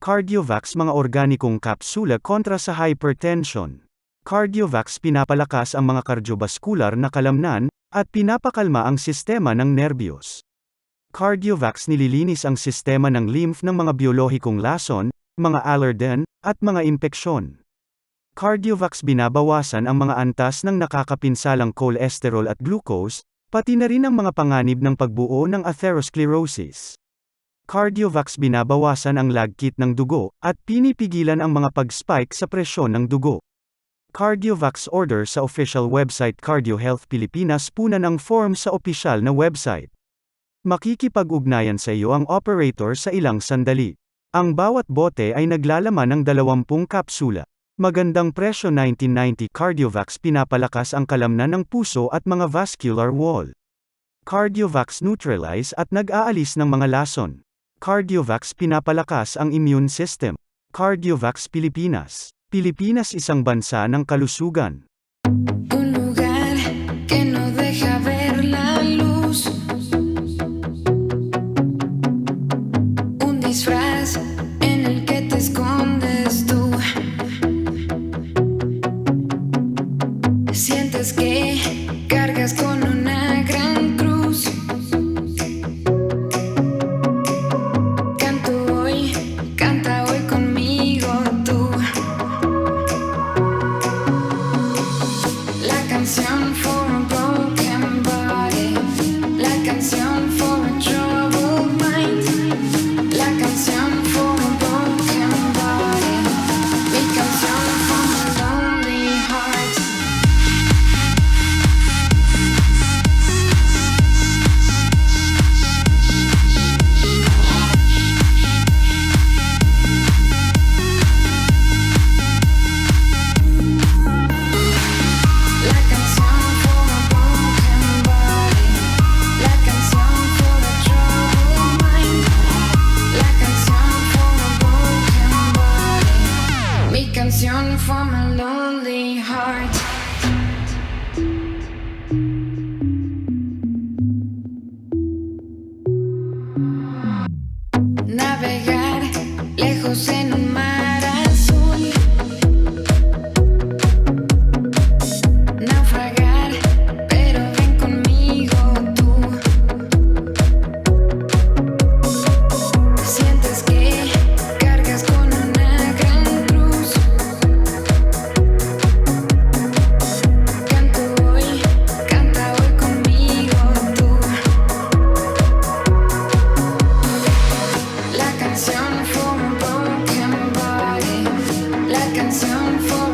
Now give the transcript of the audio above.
Cardiovax mga organikong kapsula kontra sa hypertension. Cardiovax pinapalakas ang mga kardiobaskular na kalamnan, at pinapakalma ang sistema ng nerbiyos. Cardiovax nililinis ang sistema ng lymph ng mga biolohikong lason, mga allergen, at mga impeksyon. Cardiovax binabawasan ang mga antas ng nakakapinsalang cholesterol at glucose, pati na rin ang mga panganib ng pagbuo ng atherosclerosis. Cardiovax binabawasan ang lagkit ng dugo, at pinipigilan ang mga pag-spike sa presyon ng dugo. Cardiovax order sa official website Cardio Health Pilipinas punan ang form sa opisyal na website. Makikipag-ugnayan sa iyo ang operator sa ilang sandali. Ang bawat bote ay naglalaman ng 20 kapsula. Magandang presyo 1990 Cardiovax pinapalakas ang kalamnan ng puso at mga vascular wall. Cardiovax neutralize at nag-aalis ng mga lason. Cardiovax pinapalakas ang immune system. Cardiovax Pilipinas. Pilipinas isang bansa ng kalusugan. Un lugar que no deja ver la luz. Un disfraz en el que te escondes tú. Sientes que cargas con un Soon. for